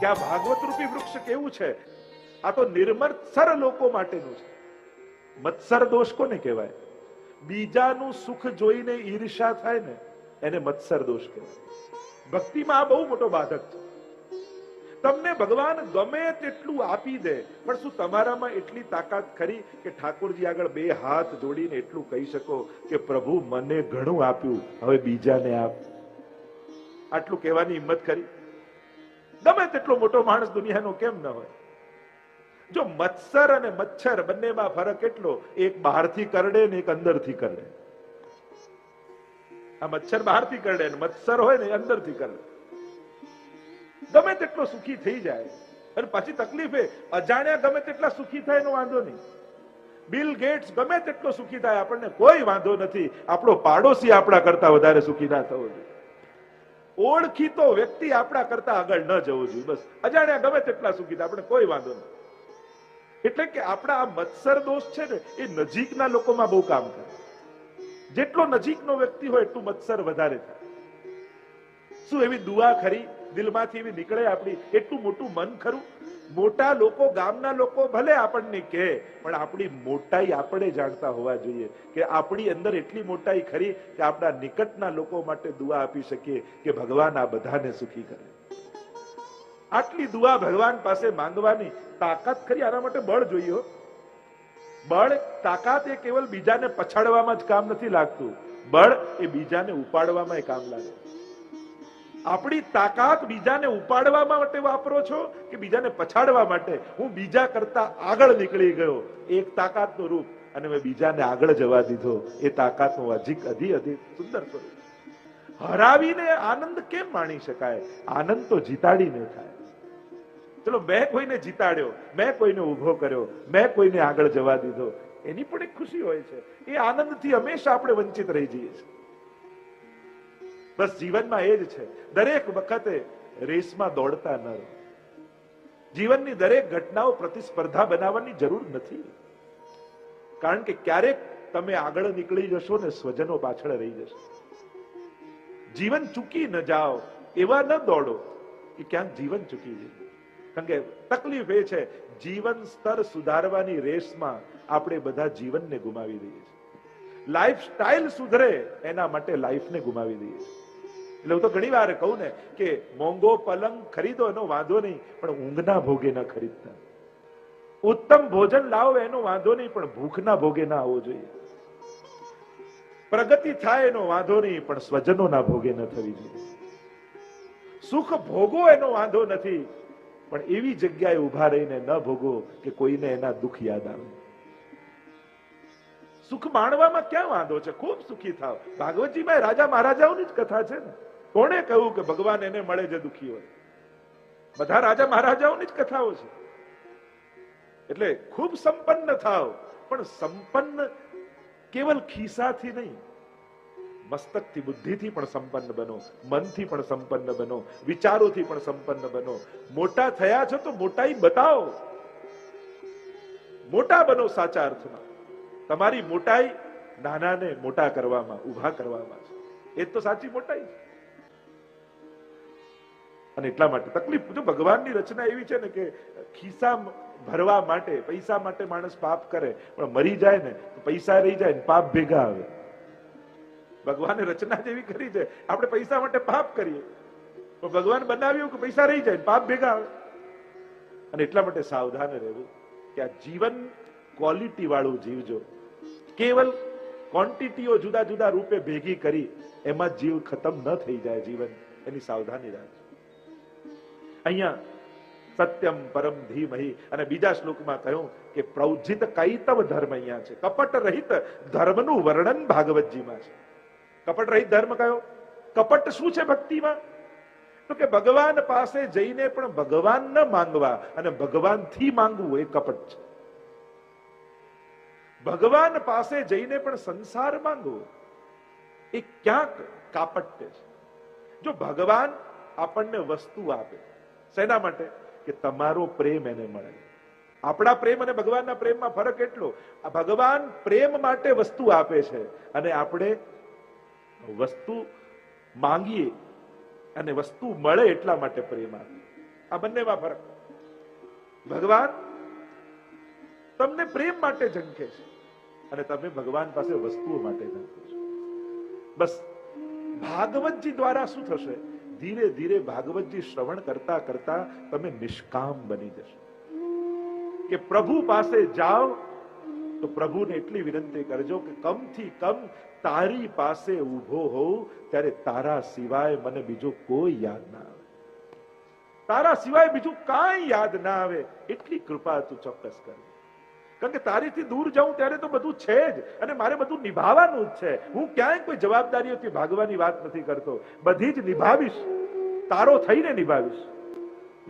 કે આ ભાગવત રૂપી વૃક્ષ કેવું છે? આ તો નિર્મત્સર લોકો માટેનું છે. મત્સર દોષ કોને કહેવાય? બીજાનું સુખ જોઈને ઈર્ષા થાય ને, એને મત્સર દોષ કહેવાય. ભક્તિમાં આ બહુ મોટો બાધક છે. તમને ભગવાન ગમે તેટલું આપી દે, પણ શું તમારામાં એટલી તાકાત ખરી કે ઠાકોરજી આગળ બે હાથ જોડીને એટલું કહી શકો કે પ્રભુ મને ઘણું આપ્યું, હવે બીજાને આપ. આટલું કહેવાની હિંમત ખરી? ગમે તેટલો મોટો માણસ દુનિયાનો કેમ ન હોય? જો મત્સર અને મચ્છર બંનેમાં ફરક એટલો, એક બહારથી કરડે ને એક અંદરથી કરડે. આ મચ્છર બહારથી કરડે ને મત્સર હોય ને અંદરથી કરડે. ગમે તેટલો સુખી થઈ જાય, અને પછી તકલીફ એ, અજાણ્યા ગમે તેટલા સુખી થાય એનો વાંધો નહીં. બિલ ગેટ્સ ગમે તેટલો સુખી થાય, આપણને કોઈ વાંધો નથી. આપણો પાડોશી આપણા કરતા વધારે સુખી ના થવો જોઈએ. ઓળખીતો વ્યક્તિ આપણા કરતા આગળ ન જવો જોઈએ, બસ. અજાણ્યા ગમે તેટલા સુખી આપણે કોઈ વાંધો નહીં. એટલે કે આપણા આ મત્સર દોષ છે ને, એ નજીકના લોકોમાં બહુ કામ કરે. જેટલો નજીકનો વ્યક્તિ હોય, એટલું મત્સર વધારે થાય. શું એવી દુઆ ખરી? દિલમાંથી એવી નીકળે આપણી. એટલું મોટું મન ખરું. મોટા લોકો, ગામના લોકો ભલે આપણને કહે, પણ આપણી મોટાઈ આપણે જાણતા હોવા જોઈએ કે આપણી અંદર એટલી મોટાઈ ખરી કે આપણા નિકટના લોકો માટે દુઆ આપી શકીએ કે ભગવાન આ બધાને સુખી કરે. આટલી દુઆ ભગવાન પાસે માંગવાની તાકાત ખરી? આના માટે બળ જોઈએ બળ, તાકાત એ કેવલ બીજાને પછાડવામાં જ કામ નથી લાગતું. બળ એ બીજાને ઉપાડવામાં કામ લાગે. આપણી તાકાત બીજાને ઉપાડવા માટે વાપરો છો કે બીજાને પછાડવા માટે? હું બીજા કરતા આગળ નીકળી ગયો. એક તાકાતનું રૂપ. અને મેં બીજાને આગળ જવા દીધો. એ તાકાતનું અધિક અધિક અધિક સુંદર સ્વરૂપ. હરાવીને આનંદ કેમ માણી શકાય? આનંદ તો જીતાડીને થાય. ચલો, મેં કોઈને જીતાડ્યો, મેં કોઈને ઊભો કર્યો, મેં કોઈને આગળ જવા દીધો. એની પણ એક ખુશી હોય છે. એ આનંદથી હંમેશા આપણે વંચિત રહી જઈએ છીએ. બસ જીવનમાં એ જ છે. દરેક વખતે રેસમાં દોડતા ન રહો. જીવનની દરેક ઘટનાઓ પ્રતિસ્પર્ધા બનાવવાની જરૂર નથી. કારણ કે ક્યારેક તમે આગળ નીકળી જશો ને સ્વજનો પાછળ રહી જશે. જીવન ચૂકી ન જાઓ, એવા ન દોડો કે ક્યાંક જીવન ચૂકી જાય. કારણ કે તકલીફ એ છે, જીવન સ્તર સુધારવાની રેસમાં આપણે બધા જીવનને ગુમાવી દઈએ છીએ. લાઈફ સ્ટાઇલ સુધરે એના માટે લાઈફને ગુમાવી દઈએ છીએ. એટલે હું તો ઘણી વાર કહું ને કે મોંઘો પલંગ ખરીદો એનો વાંધો નહીં, પણ ઊંઘના ભોગે ના ખરીદતા. ઉત્તમ ભોજન લાવો એનો વાંધો નહીં, પણ ભૂખના ભોગે ના આવવો જોઈએ. પ્રગતિ થાય એનો વાંધો નહીં, પણ સ્વજનોના ભોગે ન થવી જોઈએ. સુખ ભોગો એનો વાંધો નથી, પણ એવી જગ્યાએ ઊભા રહીને ન ભોગો કે કોઈને એના દુઃખ યાદ આવે. સુખ માણવામાં ક્યાં વાંધો છે? ખૂબ સુખી થાવ. ભાગવતજીમાં રાજા મહારાજાઓની જ કથા છે ને. કોણે કહ્યું કે ભગવાન એને મળે જે દુખી હોય? બધા રાજા મહારાજાઓની જ કથાઓ છે. એટલે ખૂબ સંપન્ન થાવ. પણ સંપન્ન કેવલ ખિસ્સાથી નહીં. મસ્તકથી, બુદ્ધિથી પણ સંપન્ન બનો. મનથી પણ સંપન્ન બનો. વિચારોથી પણ સંપન્ન બનો. મોટા થયા છો તો મોટાઈ બતાવો. મોટા બનો સાચા અર્થમાં. તમારી મોટાઈ નાનાને મોટા કરવામાં, ઊભા કરવામાં છે. એ તો સાચી મોટાઈ અને એટલા માટે તકલીફ, જો ભગવાનની રચના એવી છે ને કે ખિસ્સા ભરવા માટે, પૈસા માટે માણસ પાપ કરે, પણ મરી જાય ને પૈસા રહી જાય ને, પાપ ભેગા આવે. ભગવાને રચના જેવી કરી છે. આપણે પૈસા માટે પાપ કરીએ. પણ ભગવાન બનાવ્યું કે પૈસા રહી જાય પાપ ભેગા આવે. અને એટલા માટે સાવધાન રહેવું કે આ જીવન ક્વોલિટી વાળું જીવજો. કેવલ ક્વોન્ટિટીઓ જુદા જુદા રૂપે ભેગી કરી એમાં જીવ ખતમ ન થઈ જાય જીવન. એની સાવધાની રાખજો. અહીંયા સત્યમ પરમ ધીમહી અને બીજા શ્લોકમાં કહ્યું કે પ્રૌજિત કૈતવ ધર્મ અહીંયા છે. કપટ રહિત ધર્મનું વર્ણન ભાગવતજીમાં છે. કપટ રહિત ધર્મ કયો? કપટ શું છે ભક્તિમાં? તો કે ભગવાન પાસે જઈને પણ ભગવાન ન માંગવા અને ભગવાનથી માંગવું એ કપટ છે. ભગવાન પાસે જઈને પણ સંસાર માંગો એ ક્યાંક કાપટ્ય છે. જો ભગવાન આપણને વસ્તુ આપે, શેના માટે? કે તમારો પ્રેમ એને મળે. આપણા પ્રેમ અને ભગવાનના પ્રેમમાં ફરક એટલો, આ ભગવાન પ્રેમ માટે વસ્તુ આપે છે અને આપણે વસ્તુ માંગીએ અને વસ્તુ મળે એટલા માટે પ્રેમ આપે આ બંનેમાં ફરક. ભગવાન તમને પ્રેમ માટે ઝંખે છે. અને તમે ભગવાન પાસે વસ્તુઓ માટે ઝંખો છો. બસ, ભાગવતજી દ્વારા શું થશે? ધીરે ધીરે ભાગવતજી શ્રવણ કરતા કરતા તમે નિષ્કામ બની જશો. કે પ્રભુ પાસે જાઓ, તો પ્રભુને એટલી વિનંતી કરજો કે કમથી કમ તારી પાસે ઊભો હોઉં, ત્યારે તારા સિવાય મને બીજું કોઈ યાદ ના આવે. તારા સિવાય બીજું કાંઈ યાદ ના આવે. એટલી કૃપા તું ચોક્કસ કર કારણ કે તારીથી દૂર જાઉં ત્યારે તો બધું છે જ. અને મારે બધું નિભાવવાનું જ છે. હું ક્યાંય કોઈ જવાબદારીઓથી ભાગવાની વાત નથી કરતો. બધી જ નિભાવીશ. તારો થઈને નિભાવીશ.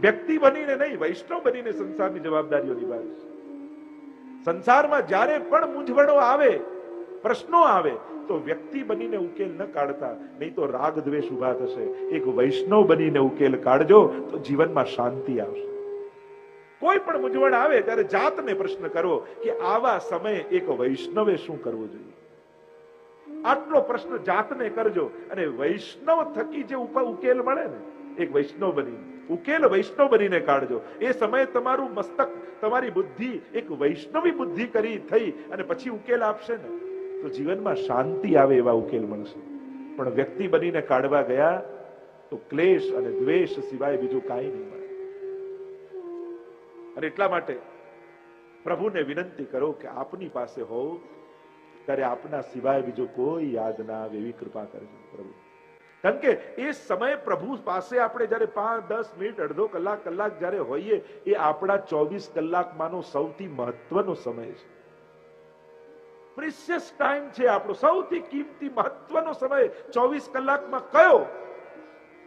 વ્યક્તિ બનીને નહીં, વૈષ્ણવ બનીને સંસારની જવાબદારીઓ નિભાવીશ. સંસારમાં જ્યારે પણ મૂંઝવણો આવે, પ્રશ્નો આવે, તો વ્યક્તિ બનીને ઉકેલ ન કાઢતા. નહીં તો રાગ દ્વેષ ઊભા થશે. એક વૈષ્ણવ બનીને ઉકેલ કાઢજો, તો જીવનમાં શાંતિ આવશે. કોઈ પણ મૂંઝવણ આવે ત્યારે જાતને પ્રશ્ન કરો કે આવા સમયે એક વૈષ્ણવે શું કરવું જોઈએ? આટલો પ્રશ્ન જાતને કરજો અને વૈષ્ણવ થકી જે ઉકેલ મળે ને, એક વૈષ્ણવ બની ઉકેલ વૈષ્ણવ બનીને કાઢજો. એ સમયે તમારું મસ્તક, તમારી બુદ્ધિ એક વૈષ્ણવી બુદ્ધિ કરી થઈ અને પછી ઉકેલ આપશે ને, તો જીવનમાં શાંતિ આવે એવા ઉકેલ મળશે. પણ વ્યક્તિ બનીને કાઢવા ગયા તો ક્લેશ અને દ્વેષ સિવાય બીજું કાંઈ નહીં મળે. અને એટલા માટે પ્રભુને વિનંતી કરો કે આપની પાસે હોવ ત્યારે આપના સિવાય બીજો કોઈ યાદ ના આવે એવી કૃપા કરજો પ્રભુ. કારણ કે એ સમય પ્રભુ પાસે આપણે જ્યારે પાંચ, દસ મિનિટ, અડધો કલાક કલાક જ્યારે હોઈએ, એ આપણા ચોવીસ કલાકમાંનો સૌથી મહત્વનો સમય છે. પ્રિસિયસ ટાઈમ છે આપણો. સૌથી કિંમતી મહત્વનો સમય ચોવીસ કલાકમાં કયો?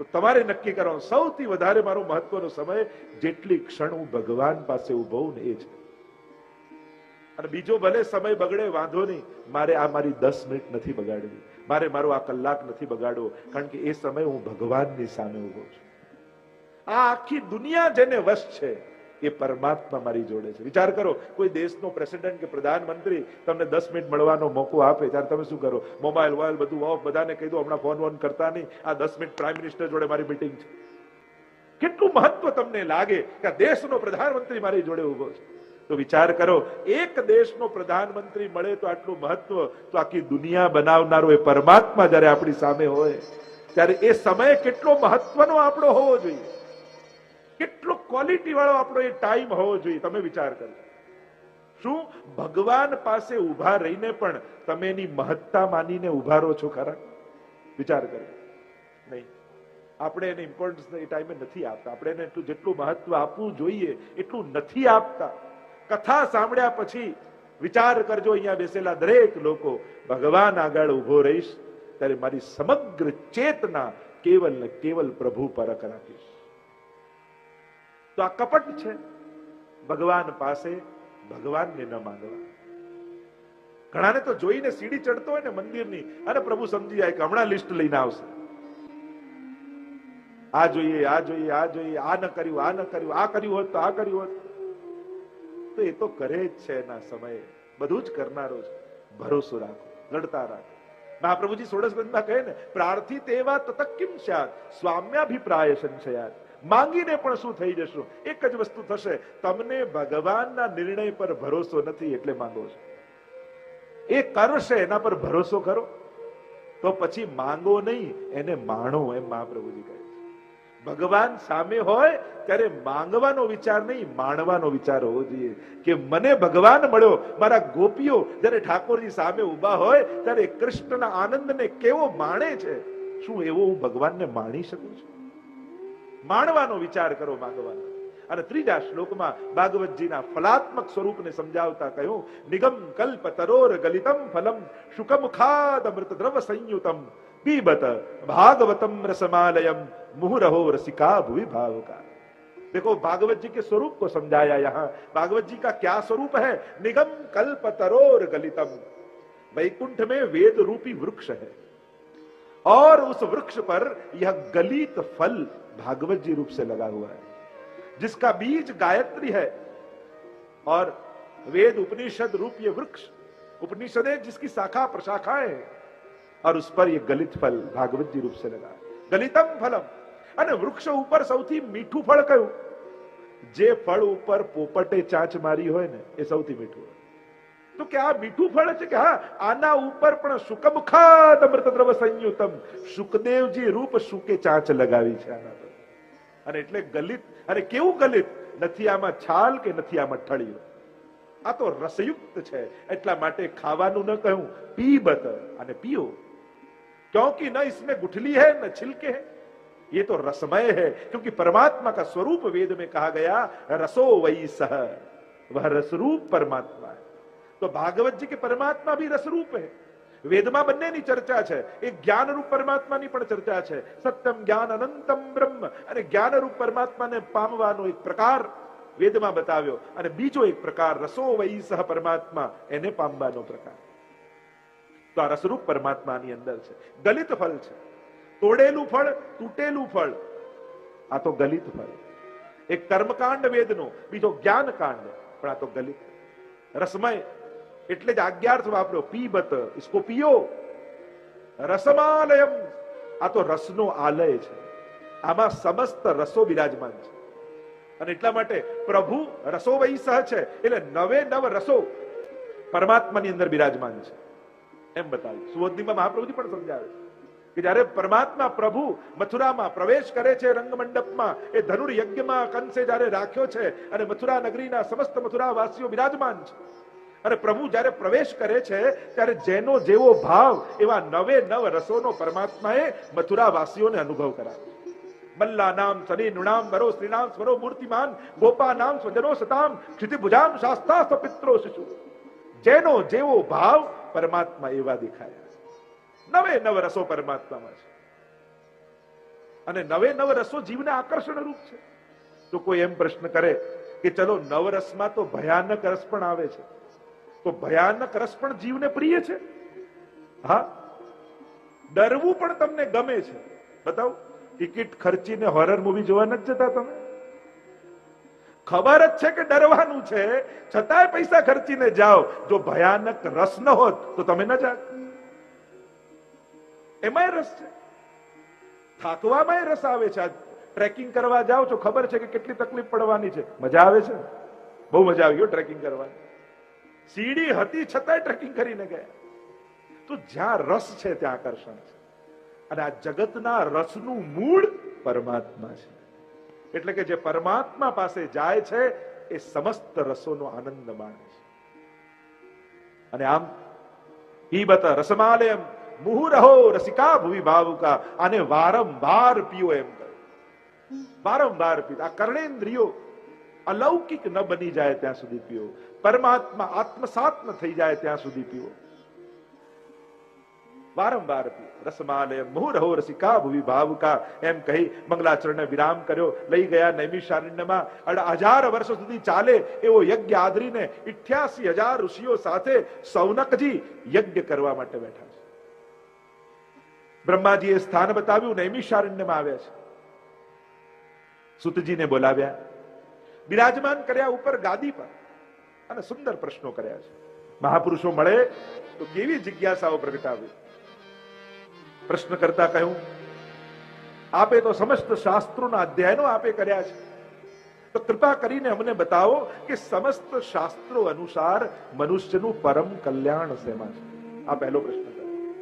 તો તમારે નક્કી કરો સૌથી વધારે મારો મહત્વનો સમય જેટલી ક્ષણ હું ભગવાન પાસે ઊભો ને એ છે અને બીજો ભલે સમય બગડે, વાંધો નહીં, મારે આ મારી દસ મિનિટ નથી બગાડવી. મારે મારો આ કલાક નથી બગાડવો, કારણ કે એ સમય હું ભગવાનની સામે ઊભો છું. આ આખી દુનિયા જેને વશ છે એ પરમાત્મા મારી જોડે છે. વિચાર કરો, કોઈ દેશનો પ્રેસિડેન્ટ કે પ્રધાનમંત્રી તમને દસ મિનિટ મળવાનો મોકો આપે, ત્યારે તમે શું કરો? મોબાઈલ વોબાઈલ બધું ઓફ બધાને કહી દો, હમણાં ફોન વોન કરતા નહીં. આ દસ મિનિટ પ્રાઇમ મિનિસ્ટર જોડે મારી મીટિંગ છે. કેટલું મહત્વ તમને લાગે કે આ દેશનો પ્રધાનમંત્રી મારી જોડે ઊભો છે? તો વિચાર કરો, એક દેશનો પ્રધાનમંત્રી મળે તો આટલું મહત્વ, તો આખી દુનિયા બનાવનારો એ પરમાત્મા જ્યારે આપણી સામે હોય, ત્યારે એ સમય કેટલો મહત્વનો આપણો હોવો જોઈએ. કેટલો ક્વોલિટી વાળો આપણો એ ટાઈમ હોવો જોઈએ, તમે વિચાર કરો શું? ભગવાન પાસે ઊભા રહીને પણ તમે એની મહત્તા માનીને ઊભા રહો છો ખરા? વિચાર કરો. નહીં. આપણે એને ઇમ્પોર્ટન્સ એ ટાઈમે નથી આપતા. આપણે એને એટલું જેટલું મહત્વ આપવું જોઈએ, એટલું નથી આપતા. કથા સાંભળ્યા પછી વિચાર કરજો, અહીંયા બેસેલા દરેક લોકો, ભગવાન આગળ ઊભો રહીશ, ત્યારે મારી સમગ્ર ચેતના કેવલ ને કેવલ પ્રભુ પર રાખીશ. તો આ કપટ છે. ભગવાન પાસે ભગવાનને ન માંગવા. ઘણાને તો જોઈને સીડી ચડતો હોય ને મંદિરની, અને પ્રભુ સમજી જાય કે હમણાં લિસ્ટ લઈને આવશે. આ જોઈએ આ જોઈએ આ જોઈએ, આ ન કર્યું, આ ન કર્યું, આ કર્યું હોત તો આ કર્યું હોત. તો એ તો કરે જ છે એના સમયે. બધું જ કરનારો છે ભરોસો રાખો લડતા રાખો. મહાપ્રભુજી સોળસ ગ્રંથમાં કહે ને પ્રાર્થિત એવા તતક કિમ સ્યાત સ્વામ્યાભિપ્રાય સંશયાત માંગીને પણ શું થઈ જશું? એક જ વસ્તુ થશે. તમને ભગવાનના નિર્ણય પર ભરોસો નથી એટલે માંગો છો. એ કરશે એના પર ભરોસો કરો. તો પછી માંગો નહીં, એને માણો એમ મહાપ્રભુજી કહે છે. ભગવાન સામે હોય ત્યારે માંગવાનો વિચાર નહીં, માણવાનો વિચાર હોવો જોઈએ. કે મને ભગવાન મળ્યો, મારા ગોપીઓ જ્યારે ઠાકોરજી સામે ઊભા હોય ત્યારે કૃષ્ણના આનંદને કેવો માણે છે? શું એવો હું ભગવાનને માણી શકું છું? માણવાનો વિચાર કરો માંગવાનો અને ત્રીજા શ્લોકમાં ભાગવતજીના ફલાત્મક સ્વરૂપને સમજાવતા કહ્યું નિગમ કલ્પ તરોર ગલિતમ ફલમ શુકમુખાદ અમૃત દ્રવ સંયુતમ પીબત भागवतम रसमालयम मुहुरहो रसिका भुवि भावुका देखो भागवत जी के स्वरूप को समझाया यहाँ भागवत जी का क्या स्वरूप है निगम कल्प तरोर गलितम वैकुंठ में वेद रूपी वृक्ष है और उस वृक्ष पर यह गलित फल भागवत जी रूप से लगा हुआ है जिसका बीज गायत्री है और वेद उपनिषद रूप ये वृक्ष उपनिषदें जिसकी शाखा प्रशाखाएं हैं और उस पर ये गलित फल भागवत जी रूप से लगा है। गलितम फलम અને વૃક્ષ ઉપર સૌથી મીઠું ફળ કયું જે ફળ ઉપર પોપટે ચાંચ મારી હોય ને એ સૌથી મીઠું હોય તો કે આ મીઠું ફળ છે કે હા આના ઉપર પણ સુકમ ખાદ અમૃત દ્રવ સંયુતમ સુખદેવજી રૂપ સુકે ચાંચ લગાવી છે આના પર અને એટલે ગલિત અને કેવું ગલિત નથી આમાં છાલ કે નથી આમાં ઠળિયું આ તો રસયુક્ત છે એટલા માટે ખાવાનું ન કહ્યું પીબત અને પીઓ क्योंकि न इसमें गुठली है न छिलके है ये तो रसमय है क्योंकि परमात्मा का स्वरूप वेद में कहा गया रसो वही सह वह रसरूप परमात्मा તો ભાગવતજી કે પરમાત્મા ભી રસરૂપ है વેદમાં બંનેની ચર્ચા છે. એ જ્ઞાનરૂપ પરમાત્માની પણ ચર્ચા છે. સત્યમ જ્ઞાન અનંતમ બ્રહ્મ. અને જ્ઞાનરૂપ પરમાત્માને પામવાનો એક પ્રકાર વેદમાં બતાવ્યો. અને બીજો એક પ્રકાર, રસો વૈ સહ પરમાત્મા, એને પામવાનો પ્રકાર. તો આ રસરૂપ પરમાત્માની અંદર છે. ગલિત ફળ છે. તોડેલું ફળ, તૂટેલું ફળ. આ તો ગલિત ફળ. એક કર્મકાંડ વેદનો, બીજો જ્ઞાન કાંડ પણ આ તો ગલિત. રસમય એટલે જ આજ્ઞાર્થ વાપર્યો પીબત, ઇસકો પીઓ. રસમાલયમ. આ તો રસનો આલય છે. આમાં સમસ્ત રસો બિરાજમાન છે. અને એટલા માટે પ્રભુ રસો વહી છે. એટલે નવે નવ રસો પરમાત્માની અંદર બિરાજમાન છે. એમ બતાવ્યું સુવોદનીમાં મહાપ્રભુજી પણ સમજાવે છે. કે જ્યારે પરમાત્મા પ્રભુ મથુરામાં પ્રવેશ કરે છે રંગમંડપમાં, એ ધનુર યજ્ઞમાં કંસે જ્યારે રાખ્યો છે અને મથુરા નગરીના સમસ્ત મથુરા વાસીઓ બિરાજમાન છે. અને પ્રભુ જ્યારે પ્રવેશ કરે છે, ત્યારે જેનો જેવો ભાવ એવા નવે નવ રસોનો પરમાત્માએ મથુરાવાસીઓને અનુભવ કરાવ્યો મલ્લા નામ સની નૃણામ વરો શ્રીનામ સ્વરો મૂર્તિમાન, ગોપા નામ સ્વજનો સતામ ક્ષિતિભુજામ શાસ્તા પિત્રો શિશુ. જેનો જેવો ભાવ પરમાત્મા એવા દેખાયા. નવે નવ રસો પરમાત્મામાં છે. અને નવે નવ રસો જીવને આકર્ષણ રૂપ છે. તો કોઈ એમ પ્રશ્ન કરે કે ચલો નવ રસમાં તો ભયાનક રસ પણ આવે છે. તો ભયાનક રસ પણ જીવને પ્રિય છે. હા? ડરવું પણ તમને ગમે છે. બતાવો, ટિકિટ ખર્ચીને હોરર મૂવી જોવા નથી જતા તમે? ખબર જ છે કે ડરવાનું છે. છતાંય પૈસા ખર્ચીને જાઓ. જો ભયાનક રસ ન હોત, તો તમે ન જાત. એમાંય રસ છે. થાકવામાં રસ આવે છે. ટ્રેકિંગ કરવા જાઓ છો, ખબર છે કે કેટલી તકલીફ પડવાની છે. મજા આવે છે? બહુ મજા આવી ગયો ટ્રેકિંગ કરવાની. સીડી હતી છતાંય ટ્રેકિંગ કરીને ગયા. તો જ્યાં રસ છે ત્યાં આકર્ષણ છે. અને આ જગતના રસનું મૂળ પરમાત્મા છે. એટલે કે જે પરમાત્મા પાસે જાય છે, એ સમસ્ત રસોનો આનંદ માણે છે. અને આમ પીબત રસમાલયમ મુહુરહો રસિકા ભુવિ ભાવુકા, આને વારંવાર પીઓ એમ કહે. વારંવાર પીતા આ કર્ણેન્દ્રિયો અલૌકિક ન બની જાય ત્યાં સુધી પીઓ. પરમાત્મા આત્મસાત થઈ જાય ત્યાં સુધી પીવો. વારંવાર રસમાલય મુહુરહો રસિકા ભુવિ ભાવુકા. એમ કહી મંગલાચરણને વિરામ કર્યો. લઈ ગયા નૈમિષારણ્યમાં. અઢ હજાર વર્ષ સુધી ચાલે એવો યજ્ઞ આદરીને ઇઠ્યાસી હજાર ઋષિઓ સાથે સૌનકજી યજ્ઞ કરવા માટે બેઠા છે. બ્રહ્માજીએ સ્થાન બતાવ્યું, નૈમિષારણ્યમાં આવ્યા છે. સુતજીને બોલાવ્યા. બિરાજમાન કર્યા ઉપર ગાદી પર. અને સુંદર પ્રશ્નો કર્યા છે. મહાપુરુષો મળે તો કેવી જિજ્ઞાસાઓ પ્રગટાવી? પ્રશ્ન કરતા કહ્યું, આપે તો સમસ્ત શાસ્ત્રોના અધ્યયનો આપે કર્યા છે. તો કૃપા કરીને અમને બતાવો કે સમસ્ત શાસ્ત્રો અનુસાર મનુષ્યનું પરમ કલ્યાણ શેમાં છે? આ પહેલો પ્રશ્ન કર્યો.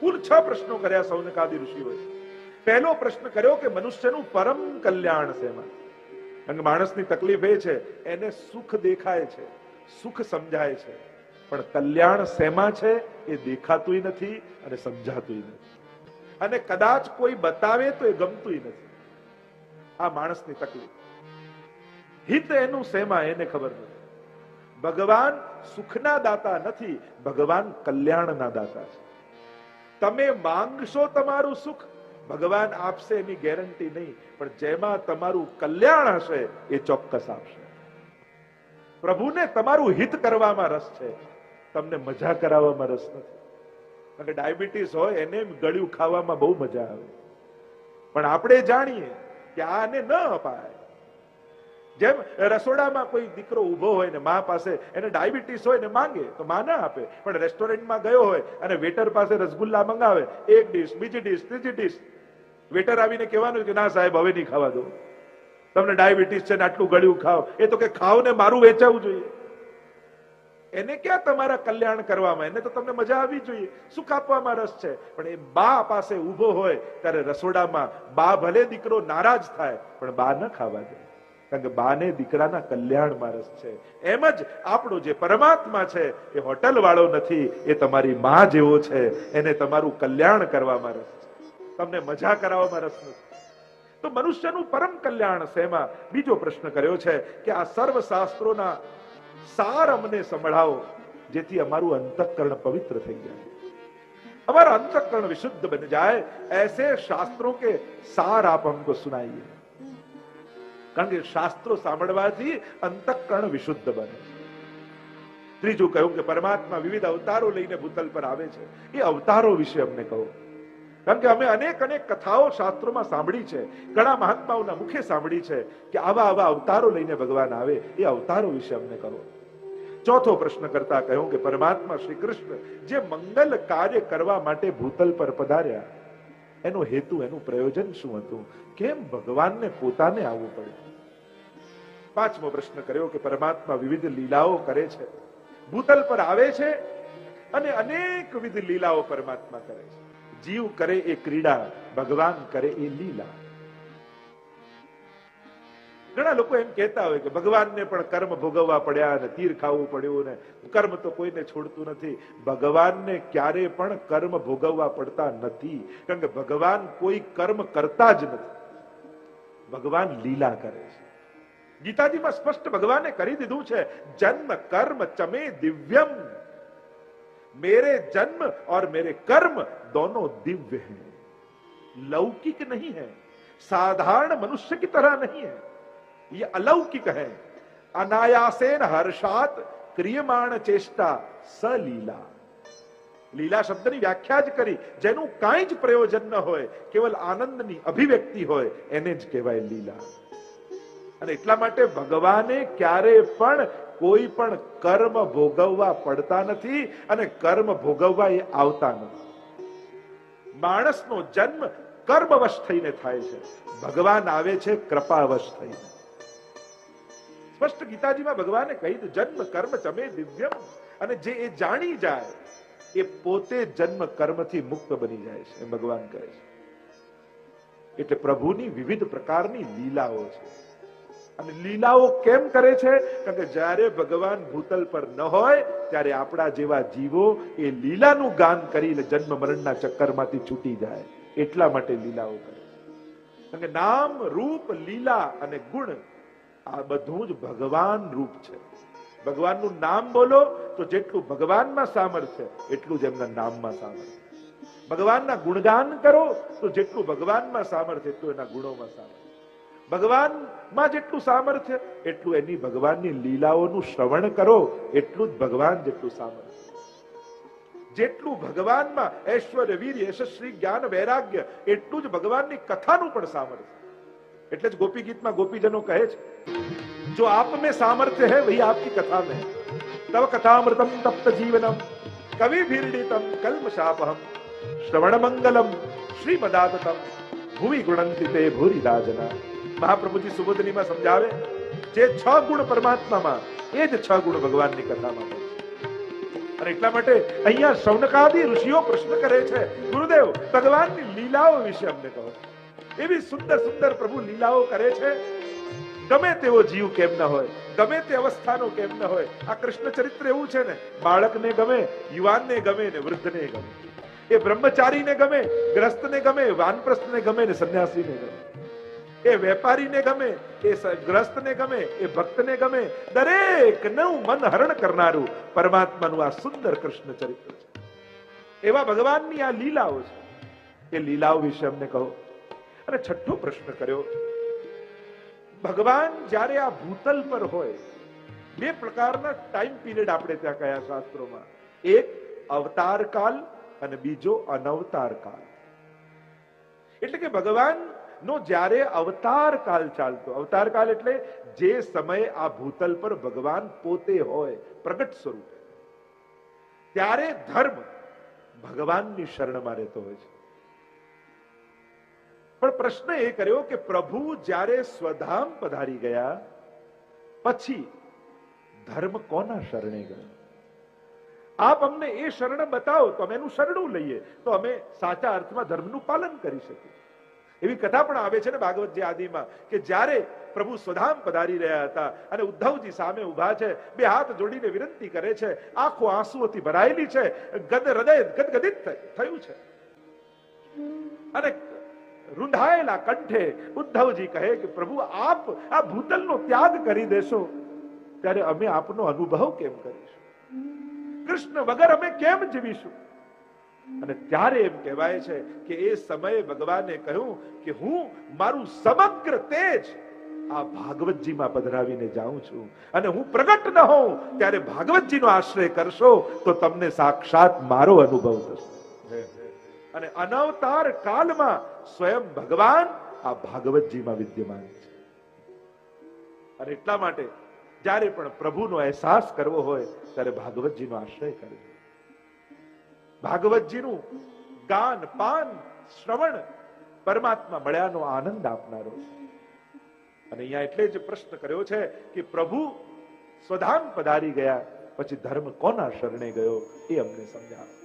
કુલ છ પ્રશ્નો કર્યા સૌનકાદી ઋષિઓએ. પહેલો પ્રશ્ન કર્યો કે મનુષ્યનું પરમ કલ્યાણ શેમાં કારણ માણસની તકલીફ એ છે, એને સુખ દેખાય છે, સુખ સમજાય છે. પણ કલ્યાણ શેમાં છે, એ દેખાતું નથી અને સમજાતું નથી. અને કદાચ કોઈ બતાવે તો એ ગમતું નથી. આ માણસની તકલીફ. હિત એનું શેમાં એને ખબર નથી. ભગવાન સુખના દાતા નથી, ભગવાન કલ્યાણના દાતા છે. તમે માંગશો તમારું સુખ ભગવાન આપશે એની ગેરંટી નહીં, પણ જેમાં તમારું કલ્યાણ હશે એ ચોક્કસ આપશે. પ્રભુને તમારું હિત કરવામાં રસ છે. તમને મજા કરાવવામાં રસ નથી. કે ડાયાબિટીસ હોય, એને ગળ્યું ખાવામાં બહુ મજા આવે. પણ આપણે જાણીએ કે આને ન અપાય. જેમ રસોડામાં કોઈ દીકરો ઊભો હોય ને મા પાસે, એને ડાયાબિટીસ હોય ને માંગે, તો મા ના આપે. પણ રેસ્ટોરન્ટમાં ગયો હોય અને વેટર પાસે રસગુલ્લા મંગાવે, એક ડીશ, બીજી ડીશ, ત્રીજી ડીશ વેટર આવીને કહેવાનું કે, ના સાહેબ, હવે નહીં ખાવા દો. તમને ડાયાબિટીસ છે ને આટલું ગળ્યું ખાઓ એ તો કે ખાવ ને મારું વેચાવું જોઈએ. એને ક્યાં તમારા કલ્યાણ કરવામાં? એને તો તમને મજા આવવી જોઈએ. સુખ આપવામાં રસ છે? પણ એ બા પાસે ઊભો હોય, ત્યારે રસોડામાં બા ભલે દીકરો નારાજ થાય, પણ બા ન ખાવા દે. કારણ કે બાને દીકરાના કલ્યાણમાં રસ છે. એમ જ આપણો જે પરમાત્મા છે, એ હોટલ વાળો નથી, એ તમારી મા જેવો છે. એને તમારું કલ્યાણ કરવામાં રસ છે. તમને મજા કરાવવામાં રસ નથી તો મનુષ્યનું પરમ કલ્યાણ છે એમાં બીજો પ્રશ્ન કર્યો છે કે આ સર્વ શાસ્ત્રોના સાર અમને સંભળાવો, જેથી અમારું અંતઃકરણ પવિત્ર થઈ જાય. અમારા અંતઃકરણ વિશુદ્ધ બન જાય, એસે શાસ્ત્રો કે સાર આપ હમકો સુનાઈએ. કારણ કે શાસ્ત્રો સાંભળવાથી અંતઃકરણ વિશુદ્ધ બને. ત્રીજું કહ્યું કે પરમાત્મા વિવિધ અવતારો લઈને ભૂતલ પર આવે છે. એ અવતારો વિશે અમને કહો. કારણ કે અમે અનેક અનેક કથાઓ શાસ્ત્રોમાં સાંભળી છે. ઘણા મહાત્માઓના મુખે સાંભળી છે કે આવા આવા અવતારો લઈને ભગવાન આવે એ અવતારો વિશે અમને કહો. ચોથો પ્રશ્ન કરતા કહ્યું કે પરમાત્મા શ્રી કૃષ્ણ જે મંગલ કાર્ય કરવા માટે ભૂતલ પર પધાર્યા, એનો હેતુ, એનું પ્રયોજન શું હતું? કેમ ભગવાનને પોતાને આવવું પડ્યું? પાંચમો પ્રશ્ન કર્યો કે પરમાત્મા વિવિધ લીલાઓ કરે છે. ભૂતલ પર આવે છે અને અનેક વિધ લીલાઓ પરમાત્મા કરે છે. જીવ કરે એ ક્રીડા, ભગવાન કરે એ લીલા. ઘણા લોકો એમ કહેતા હોય કે ભગવાનને પણ કર્મ ભોગવવા પડ્યા ને તીર ખાવું પડ્યું ને કર્મ તો કોઈને છોડતું નથી. ભગવાનને ક્યારે પણ કર્મ ભોગવવા પડતા નથી. કારણ કે ભગવાન કોઈ કર્મ કરતા જ નથી. ભગવાન લીલા કરે છે. ગીતાજીમાં સ્પષ્ટ ભગવાને કરી દીધું છે, જન્મ કર્મ ચમે દિવ્યમ. मेरे जन्म और मेरे कर्म दोनों दिव्य हैं लौकिक नहीं है साधारण मनुष्य की तरह नहीं है ये अलौकिक है अनायासेन हर्षात क्रियमाण चेष्टा સલીલા લીલા શબ્દની વ્યાખ્યા જ કરી જેનું કાંઈ જ પ્રયોજન ન હોય કેવલ આનંદની અભિવ્યક્તિ હોય એને જ કહેવાય લીલા અને એટલા માટે ભગવાને ક્યારે પણ કોઈ પણ કર્મ ભોગવવા પડતા નથી અને કર્મ ભોગવવા એ આવતા નથી. માણસનો જન્મ કર્મવશ થઈને થાય છે. ભગવાન આવે છે કૃપાવશ થઈને. સ્પષ્ટ ગીતાજીમાં ભગવાને કહી દીધું જન્મ, કર્મ ચમે દિવ્યમ. અને જે એ જાણી જાય, એ પોતે જન્મ, કર્મથી મુક્ત બની જાય છે ભગવાન કહે છે. એટલે પ્રભુની વિવિધ પ્રકારની લીલાઓ છે. અને લીલાઓ કેમ કરે છે? કારણ કે જ્યારે ભગવાન ભૂતલ પર ન હોય, ત્યારે આપણા જેવા જીવો એ લીલાનું ગાન કરીને જન્મ મરણના ચક્કરમાંથી છૂટી જાય. એટલા માટે લીલાઓ કરે કારણ કે નામ, રૂપ, લીલા અને ગુણ આ બધું જ ભગવાન રૂપ છે. ભગવાનનું નામ બોલો તો જેટલું ભગવાનમાં સામર્થ્ય, એટલું જ એમના નામમાં સામર્થ્ય. ભગવાનના ગુણગાન કરો તો જેટલું ભગવાનમાં સામર્થ્ય, એટલું એના ગુણોમાં સામર્થ્ય. भगवान सामर्थ्य एटी भगवान लीलाओं श्रवण करो एटूज भगवान सामर्थ्य भगवान ऐश्वर्य वीर यशस्वी ज्ञान वैराग्य एटूज भगवान कथा नामर्थ्य एट गोपी गीत में गोपीजनों कहे जो आप में सामर्थ्य है वही आपकी कथा में तब कथामृतम तप्त जीवनम कवि भीतम कलम शापम श्रवण मंगलम श्री मदादतम भूमि गुणंति भूरिदाजना મહાપ્રભુજી સુબોધનીમાં સમજાવે જે છ ગુણ પરમાત્મામાં, એ જ છ ગુણ ભગવાનની કથામાં અને એટલા માટે અહીંયા શૌનકાદી ઋષિઓ પ્રશ્ન કરે છે, ગુરુદેવ, ભગવાનની લીલાઓ વિશે અમને કહો. એવી સુંદર સુંદર પ્રભુ લીલાઓ કરે છે. ગમે તેવો જીવ કેમ ન હોય, ગમે તે અવસ્થાનો કેમ ન હોય, આ કૃષ્ણ ચરિત્ર એવું છે ને, બાળકને ગમે, યુવાનને ગમે ને વૃદ્ધને ગમે. એ બ્રહ્મચારીને ગમે, ગ્રસ્તને ગમે, વાનપ્રસ્થને ગમે ને સંન્યાસીને ગમે. એ વેપારીને ગમે, એ ગ્રસ્તને ગમે, એ ભક્તને ગમે, દરેક નવું મન હરણ કરનારું પરમાત્માનું આ સુંદર કૃષ્ણ ચરિત્ર છે. એવા ભગવાનની આ લીલાઓ છે. એ લીલાઓ વિશે અમને કહો. અને છઠ્ઠો પ્રશ્ન કર્યો. ભગવાન જ્યારે આ ભૂતલ પર હોય, બે પ્રકારના ટાઈમ પીરિયડ આપણે ત્યાં કયા શાસ્ત્રોમાં? એક અવતાર કાલ અને બીજો અનવતાર કાલ એટલે કે ભગવાન નો, જ્યારે અવતાર કાલ ચાલતો, અવતાર કાલ એટલે જે સમયે આ ભૂતલ પર ભગવાન પોતે હોય, પ્રગટ સ્વરૂપે. ત્યારે ધર્મ ભગવાનની શરણમાં રહેતો હોય છે. પણ પ્રશ્ન એ કર્યો કે પ્રભુ જ્યારે સ્વધામ પધારી ગયા, પછી ધર્મ કોના શરણે ગયો? આપ અમને એ શરણ બતાવો, તો અમે એનું શરણું લઈએ, તો અમે સાચા અર્થમાં ધર્મનું પાલન કરી શકીએ. એવી કથા પણ આવે છે ને ભાગવતજી આદિમાં કે જ્યારે પ્રભુ સ્વધામ પધારી રહ્યા હતા અને ઉદ્ધવજી સામે ઊભા છે, બે હાથ જોડીને વિનંતી કરે છે, આંખો આંસુઓથી ભરાયેલી છે, ગદ હૃદય ગદગદિત થયું છે. અને રૂંધાયેલા કંઠે ઉદ્ધવજી કહે કે પ્રભુ આપ આ ભૂતલનો ત્યાગ કરી દેશો. ત્યારે અમે આપનો અનુભવ કેમ કરીશું? કૃષ્ણ વગર અમે કેમ જીવીશું? અને ત્યારે એમ કહેવાય છે કે એ સમયે ભગવાને કહ્યું કે હું મારું સમગ્ર તેજ આ ભાગવતજીમાં પધરાવીને જાઉં છું. અને હું પ્રગટ ન હોઉં ત્યારે ભાગવતજીનો આશ્રય કરશો તો તમને સાક્ષાત મારો અનુભવ થશે. અને અનવતાર કાલમાં સ્વયં ભગવાન આ ભાગવતજીમાં વિદ્યમાન છે. અને એટલા માટે જ્યારે પણ પ્રભુનો અહેસાસ કરવો હોય ત્યારે ભાગવતજીનો આશ્રય કરજો. ભાગવતજીનું ગાન, પાન, શ્રવણ પરમાત્મા મળ્યાનો આનંદ આપનારો છે. અને અહીંયા એટલે જ પ્રશ્ન કર્યો છે કે પ્રભુ સ્વધામ પધારી ગયા, પછી ધર્મ કોના શરણે ગયો એ અમને સમજાવો.